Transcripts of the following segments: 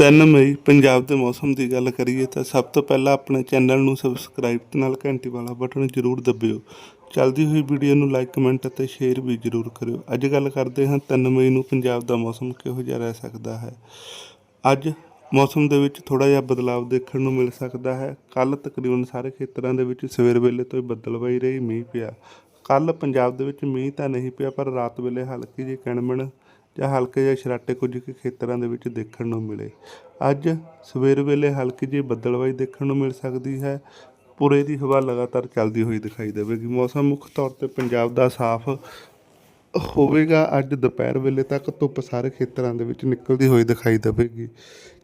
3 ਮਈ, ਪੰਜਾਬ ਦੇ ਮੌਸਮ ਦੀ ਗੱਲ ਕਰੀਏ ਤਾਂ ਸਭ ਤੋਂ ਪਹਿਲਾਂ ਆਪਣੇ ਚੈਨਲ ਨੂੰ ਸਬਸਕ੍ਰਾਈਬ ਤੇ ਨਾਲ ਘੰਟੀ ਵਾਲਾ ਬਟਨ ਜ਼ਰੂਰ ਦਬਿਓ। ਚੱਲਦੀ ਹੋਈ ਵੀਡੀਓ ਨੂੰ ਲਾਈਕ ਕਮੈਂਟ ਅਤੇ ਸ਼ੇਅਰ ਵੀ ਜ਼ਰੂਰ ਕਰਿਓ। ਅੱਜ ਗੱਲ ਕਰਦੇ ਹਾਂ 3 ਮਈ ਨੂੰ ਪੰਜਾਬ ਦਾ ਮੌਸਮ ਕਿਹੋ ਜਿਹਾ ਰਹਿ ਸਕਦਾ ਹੈ। ਅੱਜ ਮੌਸਮ ਦੇ ਵਿੱਚ ਥੋੜਾ ਜਿਹਾ ਬਦਲਾਅ ਦੇਖਣ ਨੂੰ ਮਿਲ ਸਕਦਾ ਹੈ। ਕੱਲ ਤਕਰੀਬਨ ਸਾਰੇ ਖੇਤਰਾਂ ਦੇ ਵਿੱਚ ਸਵੇਰ ਵੇਲੇ ਤੋਂ ਹੀ ਬੱਦਲਵਾਈ ਰਹੀ ਮੀਂਹ ਪਿਆ। ਕੱਲ ਪੰਜਾਬ ਦੇ ਵਿੱਚ ਮੀਂਹ ਤਾਂ ਨਹੀਂ ਪਿਆ, ਪਰ ਰਾਤ ਵੇਲੇ ਹਲਕੀ ਜਿਹੀ ਕਿਣਮਣ ਜਾਂ ਹਲਕੇ ਜਿਹੇ ਛਰਾਟੇ ਕੁਝ ਕੁ ਖੇਤਰਾਂ ਦੇ ਵਿੱਚ ਦੇਖਣ ਨੂੰ ਮਿਲੇ। ਅੱਜ ਸਵੇਰ ਵੇਲੇ ਹਲਕੀ ਜਿਹੀ ਬੱਦਲਵਾਈ ਦੇਖਣ ਨੂੰ ਮਿਲ ਸਕਦੀ ਹੈ। ਪੂਰੇ ਦੀ ਹਵਾ ਲਗਾਤਾਰ ਚੱਲਦੀ ਹੋਈ ਦਿਖਾਈ ਦੇਵੇਗੀ। ਮੌਸਮ ਮੁੱਖ ਤੌਰ ਤੇ ਪੰਜਾਬ ਦਾ ਸਾਫ਼ ਹੋਵੇਗਾ। ਅੱਜ ਦੁਪਹਿਰ ਵੇਲੇ ਤੱਕ ਧੁੱਪ ਸਾਰੇ ਖੇਤਰਾਂ ਦੇ ਵਿੱਚ ਨਿਕਲਦੀ ਹੋਈ ਦਿਖਾਈ ਦੇਵੇਗੀ।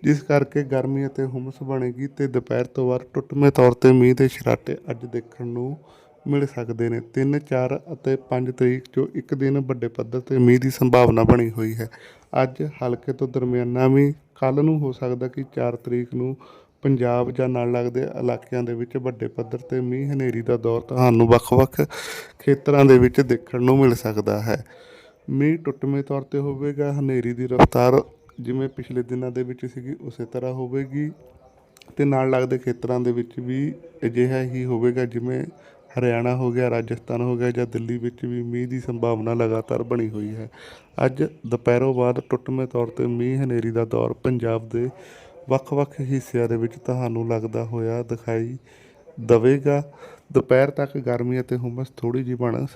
ਜਿਸ ਕਰਕੇ ਗਰਮੀ ਅਤੇ ਹੁਮਸ ਬਣੇਗੀ ਤੇ ਦੁਪਹਿਰ ਤੋਂ ਬਾਅਦ ਟੁੱਟਵੇਂ ਤੌਰ ਤੇ ਮੀਂਹ ਦੇ ਛਰਾਟੇ ਅੱਜ ਦੇਖਣ ਨੂੰ ਮਿਲ ਸਕਦੇ ਨੇ। 3 4 ਅਤੇ 5 ਤਰੀਕ 'ਚੋਂ ਇੱਕ ਦਿਨ ਵੱਡੇ ਪੱਧਰ ਤੇ ਮੀਂਹ ਦੀ ਸੰਭਾਵਨਾ ਬਣੀ ਹੋਈ ਹੈ। ਅੱਜ ਹਲਕੇ ਤੋਂ ਦਰਮਿਆਨਾ ਮੀਂਹ ਕੱਲ ਨੂੰ ਹੋ ਸਕਦਾ ਕਿ 4 ਤਰੀਕ ਨੂੰ ਪੰਜਾਬ ਜਾਂ ਨਾਲ ਲੱਗਦੇ ਇਲਾਕਿਆਂ ਦੇ ਵਿੱਚ ਵੱਡੇ ਪੱਧਰ ਤੇ ਮੀਂਹ, ਹਨੇਰੀ ਦਾ ਦੌਰ ਤੁਹਾਨੂੰ ਵੱਖ-ਵੱਖ ਖੇਤਰਾਂ ਦੇ ਵਿੱਚ ਦੇਖਣ ਨੂੰ ਮਿਲ ਸਕਦਾ ਹੈ। ਮੀਂਹ ਟੁੱਟਵੇਂ ਤੌਰ ਤੇ ਹੋਵੇਗਾ, ਹਨੇਰੀ ਦੀ ਰਫ਼ਤਾਰ ਜਿਵੇਂ ਪਿਛਲੇ ਦਿਨਾਂ ਦੇ ਵਿੱਚ ਸੀਗੀ, ਉਸੇ ਤਰ੍ਹਾਂ ਹੋਵੇਗੀ ਤੇ ਨਾਲ ਲੱਗਦੇ ਖੇਤਰਾਂ ਦੇ ਵਿੱਚ ਵੀ ਅਜਿਹਾ ਹੀ ਹੋਵੇਗਾ ਜਿਵੇਂ ਹਰਿਆਣਾ ਹੋ ਗਿਆ, ਰਾਜਸਥਾਨ ਹੋ ਗਿਆ ਜਾਂ ਦਿੱਲੀ ਵਿੱਚ ਵੀ ਮੀਂਹ ਦੀ ਸੰਭਾਵਨਾ ਲਗਾਤਾਰ ਬਣੀ ਹੋਈ ਹੈ। ਅੱਜ ਦੁਪਹਿਰੋਂ ਬਾਅਦ ਟੁੱਟਵੇਂ ਤੌਰ ਤੇ ਮੀਂਹ ਹਨੇਰੀ ਦਾ ਦੌਰ ਪੰਜਾਬ ਦੇ ਵੱਖ-ਵੱਖ ਹਿੱਸਿਆਂ ਦੇ ਵਿੱਚ ਤੁਹਾਨੂੰ ਲੱਗਦਾ ਹੋਇਆ ਦਿਖਾਈ ਦਵੇਗਾ। ਦੁਪਹਿਰ ਤੱਕ ਗਰਮੀ ਅਤੇ ਹੁਮਸ ਥੋੜੀ ਜਿਹੀ ਬਣ